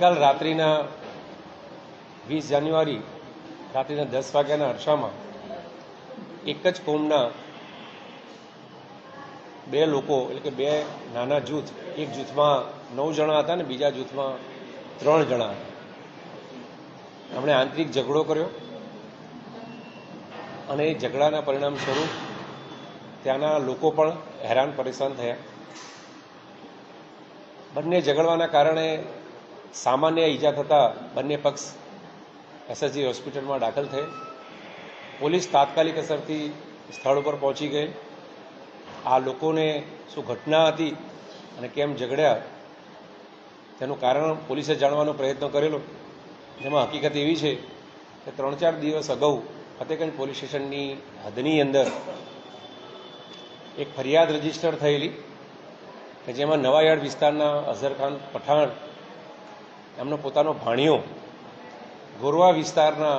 ગઈકાલ રાત્રિના વીસ જાન્યુઆરી, રાત્રિના દસ વાગ્યાના અરસામાં એક જ કોમના બે લોકો, એટલે કે બે નાના જૂથ, એક જૂથમાં નવ જણા હતા ને બીજા જૂથમાં ત્રણ જણા હતા. એમણે આંતરિક ઝઘડો કર્યો અને એ ઝઘડાના પરિણામ સ્વરૂપ ત્યાંના લોકો પણ હેરાન પરેશાન થયા. બંને ઝઘડવાના કારણે સામાન્ય ઈજા થતાં બંને પક્ષ એસએસજી હોસ્પિટલમાં દાખલ થયેલ પોલીસ તાત્કાલિક અસરથી સ્થળ ઉપર પહોંચી ગઈ. આ લોકોને શું ઘટના હતી અને કેમ ઝઘડ્યા, તેનું કારણ પોલીસે જાણવાનો પ્રયત્ન કરેલો. જેમાં હકીકત એવી છે કે ત્રણ ચાર દિવસ અગાઉ ફતેગંજ પોલીસ સ્ટેશનની હદની અંદર એક ફરિયાદ રજિસ્ટર થયેલી કે જેમાં નવાયાર્ડ વિસ્તારના અઝરખાન પઠાણ એમનો પોતાનો ભાણિયો ગોરવા વિસ્તારના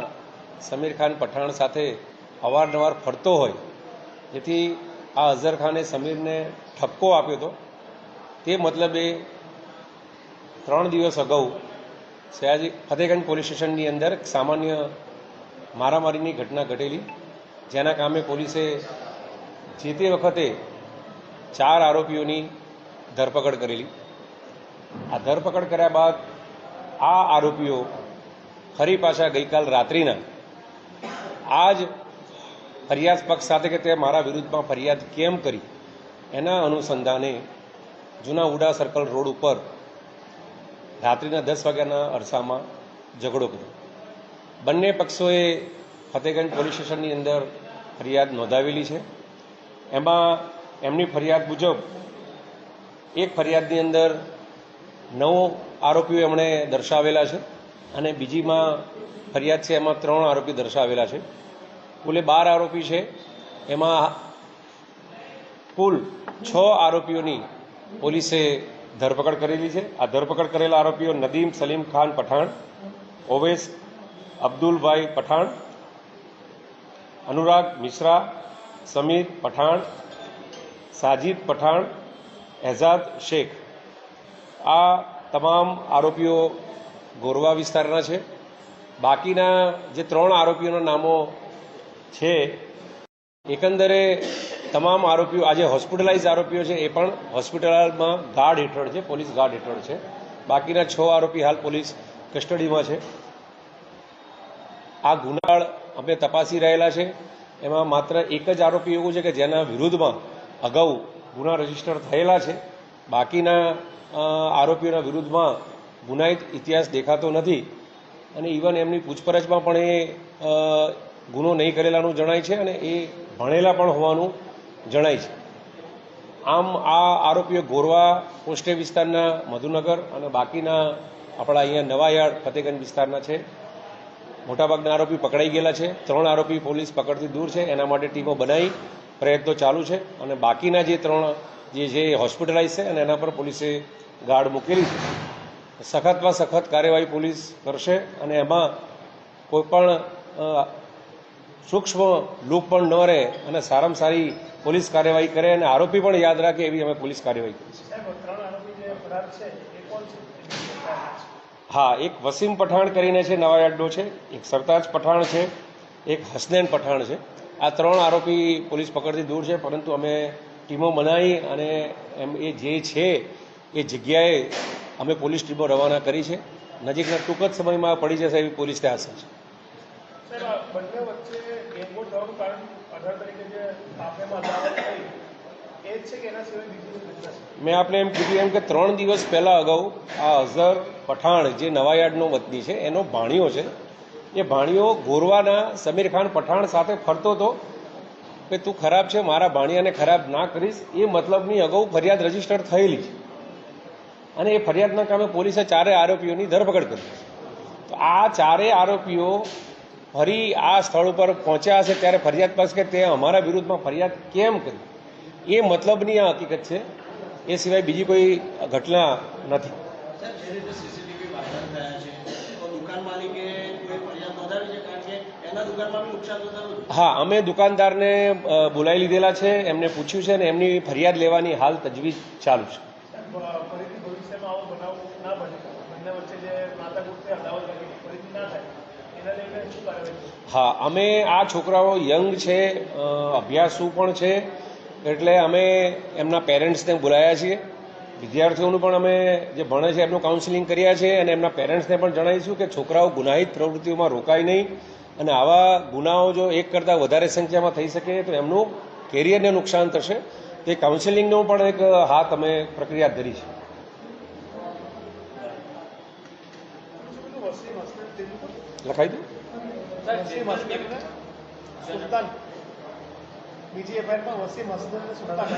સમીર ખાન પઠાણ સાથે અવારનવાર ફરતો હોય, જેથી આ અઝહર ખાને સમીરને ઠપકો આપ્યો હતો. તે મતલબે ત્રણ દિવસ અગાઉ સયાજી ફતેહગંજ પોલીસ સ્ટેશનની અંદર સામાન્ય મારામારીની ઘટના ઘટેલી, જેના કામે પોલીસે જે તે વખતે ચાર આરોપીઓની ધરપકડ કરેલી. આ ધરપકડ કર્યા બાદ આ આરોપીઓ ફરી પાછા ગઈકાલ રાત્રિના આ જ ફરિયાદ પક્ષ સાથે કે તે મારા વિરુદ્ધમાં ફરિયાદ કેમ કરી? એના અનુસંધાને જૂના ઉડા સર્કલ રોડ ઉપર રાત્રિના દસ વાગ્યાના અરસામાં ઝઘડો કર્યો. બંને પક્ષોએ ફતેગંજ પોલીસ સ્ટેશનની અંદર ફરિયાદ નોંધાવેલી છે. એમાં એમની ફરિયાદ મુજબ એક ફરિયાદની અંદર નવ આરોપીઓ એમણે દર્શાવેલા છે અને બીજીમાં ફરિયાદ છે, એમાં ત્રણ આરોપી દર્શાવેલા છે. કુલે બાર આરોપી છે. એમાં કુલ છ આરોપીઓની પોલીસે ધરપકડ કરેલી છે. આ ધરપકડ કરેલા આરોપીઓ નદીમ સલીમ ખાન પઠાણ, ઓવેસ અબ્દુલભાઈ પઠાણ, અનુરાગ મિશ્રા, સમીર પઠાણ, સાજિદ પઠાણ, એઝાદ શેખ. આ તમામ આરોપીઓ ગોરવા વિસ્તારના છે. બાકીના જે ત્રણ આરોપીઓના નામો છે, એકંદરે તમામ આરોપીઓ આજે હોસ્પિટલાઇઝ આરોપીઓ છે, એ પણ હોસ્પિટલમાં ગાર્ડ હેઠળ છે, પોલીસ ગાર્ડ હેઠળ છે. બાકીના છ આરોપી હાલ પોલીસ કસ્ટડીમાં છે. આ ગુનાળ અમે તપાસી રહેલા છે. એમાં માત્ર એક જ આરોપી એવું છે કે જેના વિરુદ્ધમાં અગાઉ ગુના રજિસ્ટર થયેલા છે. બાકીના આરોપીઓના વિરુદ્ધમાં ગુનાહિત ઇતિહાસ દેખાતો નથી અને ઇવન એમની પૂછપરછમાં પણ એ ગુનો નહીં કરેલાનું જણાય છે અને એ ભણેલા પણ હોવાનું જણાય છે. આમ આ આરોપીઓ ગોરવા પોસ્ટે વિસ્તારના મધુનગર અને બાકીના આપણા અહીંયા નવાયાર્ડ ફતેગંજ વિસ્તારના છે. મોટાભાગના આરોપી પકડાઈ ગયેલા છે. ત્રણ આરોપી પોલીસ પકડથી દૂર છે. એના માટે ટીમો બનાવી પ્રયત્નો ચાલુ છે અને બાકીના જે ત્રણ જે છે એ હોસ્પિટલાઇઝ છે અને એના પર પોલીસે ગાર્ડ મૂકેલી છે. સખતમાં સખત કાર્યવાહી પોલીસ કરશે અને એમાં કોઈપણ સૂક્ષ્મ લૂપ પણ ન રહે અને સારામાં સારી પોલીસ કાર્યવાહી કરે અને આરોપી પણ યાદ રાખે એવી અમે પોલીસ કાર્યવાહી કરીશું હા એક વસીમ પઠાણ કરીને છે નવા અડ્ડો છે એક સરતાજ પઠાણ છે એક હસનૈન પઠાણ છે. આ ત્રણ આરોપી પોલીસ પકડથી દૂર છે પરંતુ અમે ટીમો બનાવી અને એમ એ જે છે એ જગ્યાએ અમે પોલીસ ટીમો રવાના કરી છે. નજીકના ટૂંક જ સમયમાં પડી જશે એવી પોલીસને આશા છે. મેં આપને એમ કીધું એમ કે ત્રણ દિવસ પહેલાં અગાઉ આ અઝહર પઠાણ જે નવાયાર્ડનો વતની છે એનો ભાણિયો છે. એ ભાણિયો ગોરવાના સમીર ખાન પઠાણ સાથે ફરતો હતો. કે તું ખરાબ છે, મારા ભાણિયાને ખરાબ ના કરીશ, એ મતલબની અગાઉ ફરિયાદ રજિસ્ટર થયેલી છે. અને એ ફરિયાદના કામે પોલીસે ચારે આરોપીઓની ધરપકડ કરી. તો આ ચારેય આરોપીઓ ફરી આ સ્થળ ઉપર પહોંચ્યા હશે ત્યારે ફરિયાદ પાસે કે તે અમારા વિરુદ્ધમાં ફરિયાદ કેમ કરી? એ મતલબની આ હકીકત છે. એ સિવાય બીજી કોઈ ઘટના નથી. જે રીતે સીસીટીવી વાયરલ થયા છે, તો દુકાન માલિકે કોઈ ફરિયાદ નોંધાવી છે હા અમે દુકાનદારને બોલાવી લીધેલા છે એમને પૂછ્યું છે અને એમની ફરિયાદ લેવાની હાલ તજવીજ ચાલુ છે. હા અમે આ છોકરાઓ યંગ છે અભ્યાસુ પણ છે એટલે અમે એમના પેરેન્ટ્સને બોલાયા છીએ. વિદ્યાર્થીઓનું પણ અમે જે ભણે છે એમનું કાઉન્સિલિંગ કર્યા છે અને એમના પેરેન્ટ્સને પણ જણાવીશું કે છોકરાઓ ગુનાહિત પ્રવૃત્તિઓમાં રોકાય નહીં. અને આવા ગુનાઓ જો એક કરતાં વધારે સંખ્યામાં થઈ શકે, તો એમનું કેરિયરને નુકસાન થશે. તે કાઉન્સિલિંગનો પણ એક હાથ અમે પ્રક્રિયા ધરી છે. લખાઈ સુલતાન. બીજી એફઆઈઆરમાં વસીમ હસન સુલતાન.